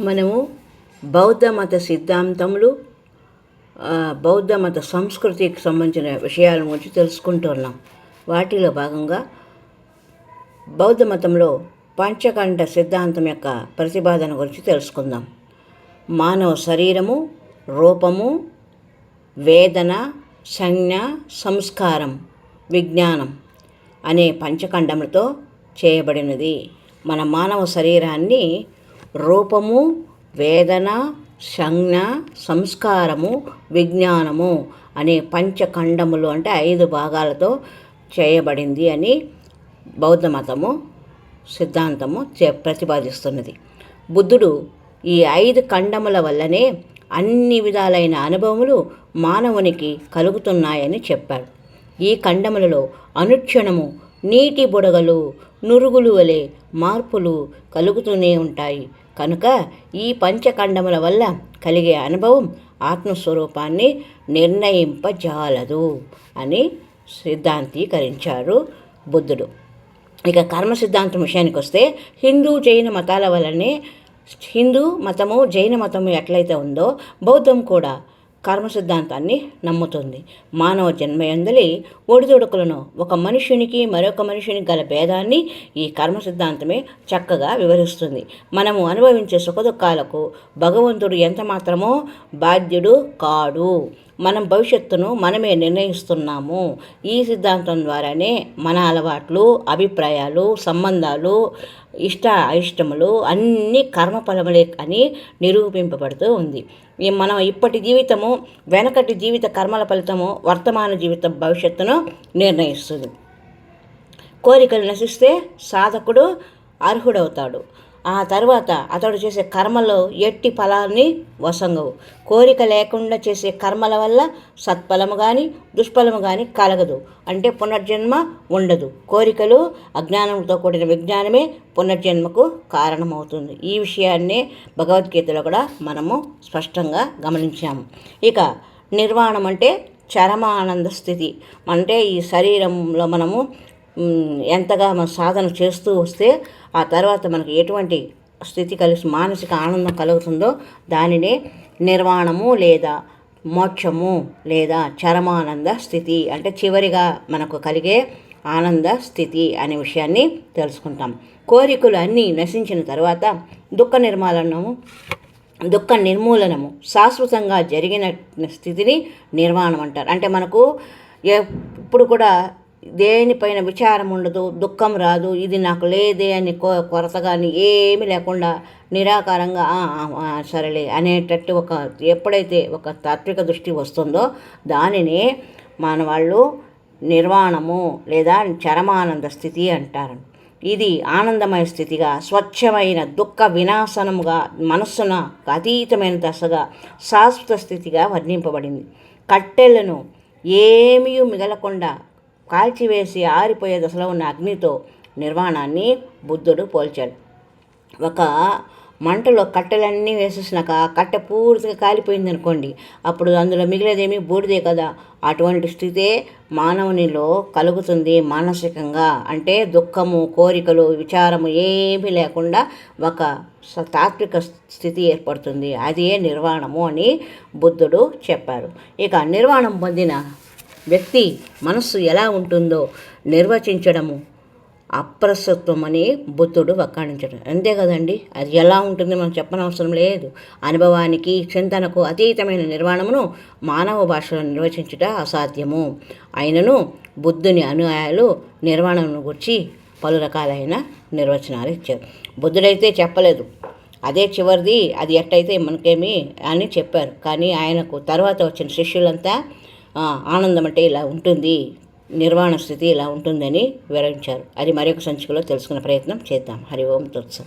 మనము బౌద్ధ మత సిద్ధాంతములు బౌద్ధ మత సంస్కృతికి సంబంధించిన విషయాల గురించి తెలుసుకుంటున్నాం. వాటిలో భాగంగా బౌద్ధ మతంలో పంచకండ సిద్ధాంతం యొక్క ప్రతిపాదన గురించి తెలుసుకుందాం. మానవ శరీరము రూపము వేదన సంజ్ఞ సంస్కారం విజ్ఞానం అనే పంచఖండములతో చేయబడినది. మన మానవ శరీరాన్ని రూపము వేదన సంజ్ఞ సంస్కారము విజ్ఞానము అనే పంచఖండములు అంటే ఐదు భాగాలతో చేయబడింది అని బౌద్ధ మతము సిద్ధాంతము ప్రతిపాదిస్తున్నది. బుద్ధుడు ఈ ఐదు ఖండముల వల్లనే అన్ని విధాలైన అనుభవములు మానవునికి కలుగుతున్నాయని చెప్పాడు. ఈ ఖండములలో అనుక్షణము నీటి బుడగలు నురుగులు వలె మార్పులు కలుగుతూనే ఉంటాయి. కనుక ఈ పంచఖండముల వల్ల కలిగే అనుభవం ఆత్మస్వరూపాన్ని నిర్ణయింపజాలదు అని సిద్ధాంతీకరించారు బుద్ధుడు. ఇక కర్మ సిద్ధాంతం విషయానికి వస్తే హిందూ జైన మతాల వల్లనే హిందూ మతము జైన మతము ఎట్లయితే ఉందో బౌద్ధం కూడా కర్మ సిద్ధాంతాన్ని నమ్ముతుంది. మానవ జన్మయందలి ఒడిదుడుకులను ఒక మనుషునికి మరొక మనుషునికి గల భేదాన్ని ఈ కర్మ సిద్ధాంతమే చక్కగా వివరిస్తుంది. మనము అనుభవించే సుఖదుఖాలకు భగవంతుడు ఎంత మాత్రమో బాధ్యుడు కాడు. మనం భవిష్యత్తును మనమే నిర్ణయిస్తున్నాము. ఈ సిద్ధాంతం ద్వారానే మన అలవాట్లు అభిప్రాయాలు సంబంధాలు ఇష్ట అయిష్టములు అన్నీ కర్మఫలములే అని నిరూపింపబడుతూ ఉంది. ఈ మనం ఇప్పటి జీవితము వెనకటి జీవిత కర్మల ఫలితము వర్తమాన జీవిత భవిష్యత్తును నిర్ణయిస్తుంది. కోరికలు నశిస్తే సాధకుడు అర్హుడవుతాడు. ఆ తర్వాత అతడు చేసే కర్మలో ఎట్టి ఫలాన్ని వసంగవు కోరిక లేకుండా చేసే కర్మల వల్ల సత్ఫలము కానీ దుష్ఫలము కానీ కలగదు. అంటే పునర్జన్మ ఉండదు. కోరికలు అజ్ఞానంతో కూడిన విజ్ఞానమే పునర్జన్మకు కారణమవుతుంది. ఈ విషయాన్నే భగవద్గీతలో కూడా మనము స్పష్టంగా గమనించాము. ఇక నిర్వాణం అంటే చరమానంద స్థితి. అంటే ఈ శరీరంలో మనము ఎంతగా మన సాధన చేస్తూ వస్తే ఆ తర్వాత మనకు ఎటువంటి స్థితి కలిసి మానసిక ఆనందం కలుగుతుందో దానినే నిర్వాణము లేదా మోక్షము లేదా చరమానంద స్థితి అంటే చివరిగా మనకు కలిగే ఆనంద స్థితి అనే విషయాన్ని తెలుసుకుంటాం. కోరికలు అన్నీ నశించిన తర్వాత దుఃఖ నిర్మాలనము దుఃఖ నిర్మూలనము శాశ్వతంగా జరిగిన స్థితిని నిర్మాణం అంటారు. అంటే మనకు ఎప్పుడు కూడా దేనిపైన విచారం ఉండదు దుఃఖం రాదు ఇది నాకు లేదే అని కొ కొరత కానీ ఏమీ లేకుండా నిరాకారంగా సరేలే అనేటట్టు ఒక ఎప్పుడైతే ఒక తాత్విక దృష్టి వస్తుందో దానిని మన వాళ్ళు నిర్వాణము లేదా చరమానంద స్థితి అంటారు. ఇది ఆనందమయ స్థితిగా స్వచ్ఛమైన దుఃఖ వినాశనముగా మనస్సున అతీతమైన దశగా శాశ్వత స్థితిగా వర్ణింపబడింది. కట్టెలను ఏమీ మిగలకుండా కాల్చివేసి ఆరిపోయే దశలో ఉన్న అగ్నితో నిర్వాణాన్ని బుద్ధుడు పోల్చాడు. ఒక మంటలో కట్టెలన్నీ వేసేసినాక కట్టె పూర్తిగా కాలిపోయింది అనుకోండి అప్పుడు అందులో మిగిలేదేమీ బూడిదే కదా. అటువంటి స్థితే మానవునిలో కలుగుతుంది మానసికంగా. అంటే దుఃఖము కోరికలు విచారము ఏమీ లేకుండా ఒక తాత్విక స్థితి ఏర్పడుతుంది. అదే నిర్వాణము అని బుద్ధుడు చెప్పారు. ఇక నిర్వాణం పొందిన వ్యక్తి మనస్సు ఎలా ఉంటుందో నిర్వచించడము అప్రసత్వం అని బుద్ధుడు వక్కాణించడం. అంతే కదండి? అది ఎలా ఉంటుంది మనం చెప్పనవసరం లేదు. అనుభవానికి చింతనకు అతీతమైన నిర్వాణమును మానవ భాషలో నిర్వచించుట అసాధ్యము. అయినను బుద్ధుని అనుయాయులు నిర్వాణమును గురించి పలు రకాలైన నిర్వచనాలు ఇచ్చారు. బుద్ధుడైతే చెప్పలేదు. అదే చివరిది అది ఎట్టయితే మనకేమి అని చెప్పారు. కానీ ఆయనకు తర్వాత వచ్చిన శిష్యులంతా ఆనందం అంటే ఇలా ఉంటుంది నిర్వాణ స్థితి ఇలా ఉంటుందని వివరించారు. అది మరొక సంచికలో తెలుసుకునే ప్రయత్నం చేద్దాం. హరి ఓం తత్సం.